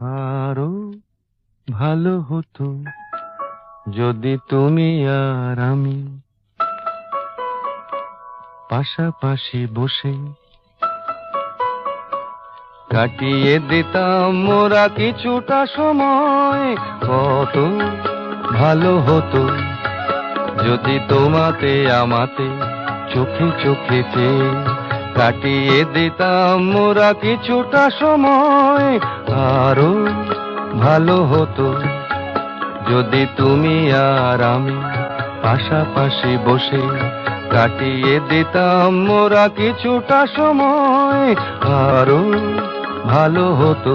আরও ভালো হতো যদি তুমি আর আমি পাশাপাশি বসে কাটিয়ে দিতাম মোরা কিছুটা সময়। কত ভালো হতো যদি তোমাতে আমাতে চোখে চোখে চেয়ে কাটিয়ে দিতাম মোরা কিছুটা সময়, আরও ভালো হতো। যদি তুমি আর আমি পাশাপাশি বসে কাটিয়ে দিতাম মোরা কিছুটা সময়, আরও ভালো হতো।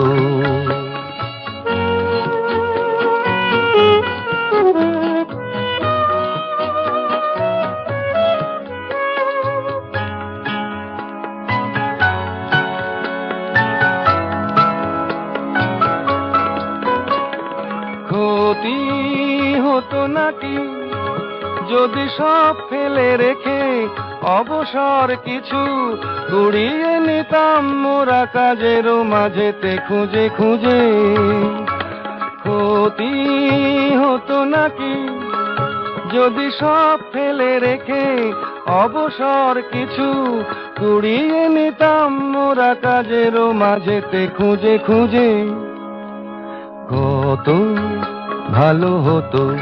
ক্ষতি হতো নাকি যদি সব ফেলে রেখে অবসর কিছু কুড়িয়ে নিতাম মোরা কাজেরও মাঝেতে খুঁজে খুঁজে। ক্ষতি হতো নাকি যদি সব ফেলে রেখে অবসর কিছু কুড়িয়ে নিতাম মোরা কাজেরও মাঝেতে খুঁজে খুঁজে। কত ভালো হতো।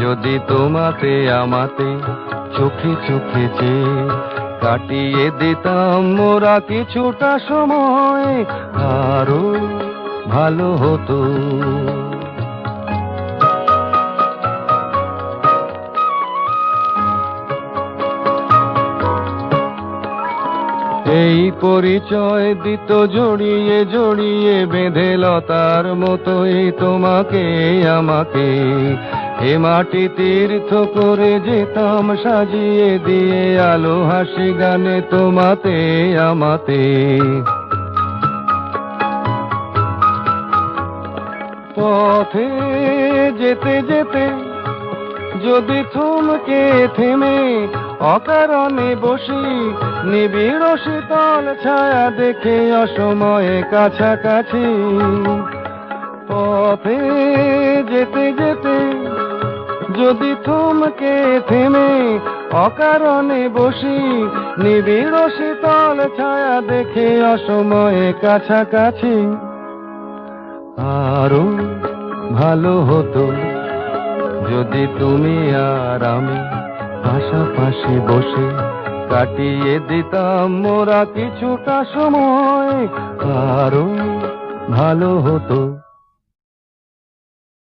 যদি তোমাতে আমাতে চোখে চোখে যে কাটিয়ে দিতাম মোরা কিছুটা সময়, আরও ভালো হতো। এই পরিচয় দিত জড়িয়ে জড়িয়ে বেঁধে লতার মতোই তোমাকে, আমাকে। এ মাটি তীর্থ করে যেতাম, সাজিয়ে দিয়ে আলো হাসি গানে তোমাতে, আমাতে। পথে যেতে যেতে যদি থমকে থেমে অকারণে বসি নিবিড় শীতল ছায়া দেখে অসময়ে কাছাকাছি। পথে যেতে যেতে যদি থমকে থেমে অকারণে বসি নিবিড় শীতল ছায়া দেখে অসময়ে কাছাকাছি। আরও ভালো হতো যদি তুমি আর আমি পাশাপাশি বসে কাটিয়ে দিতাম মোরা কিছুটা সময় আরও ভালো হতো।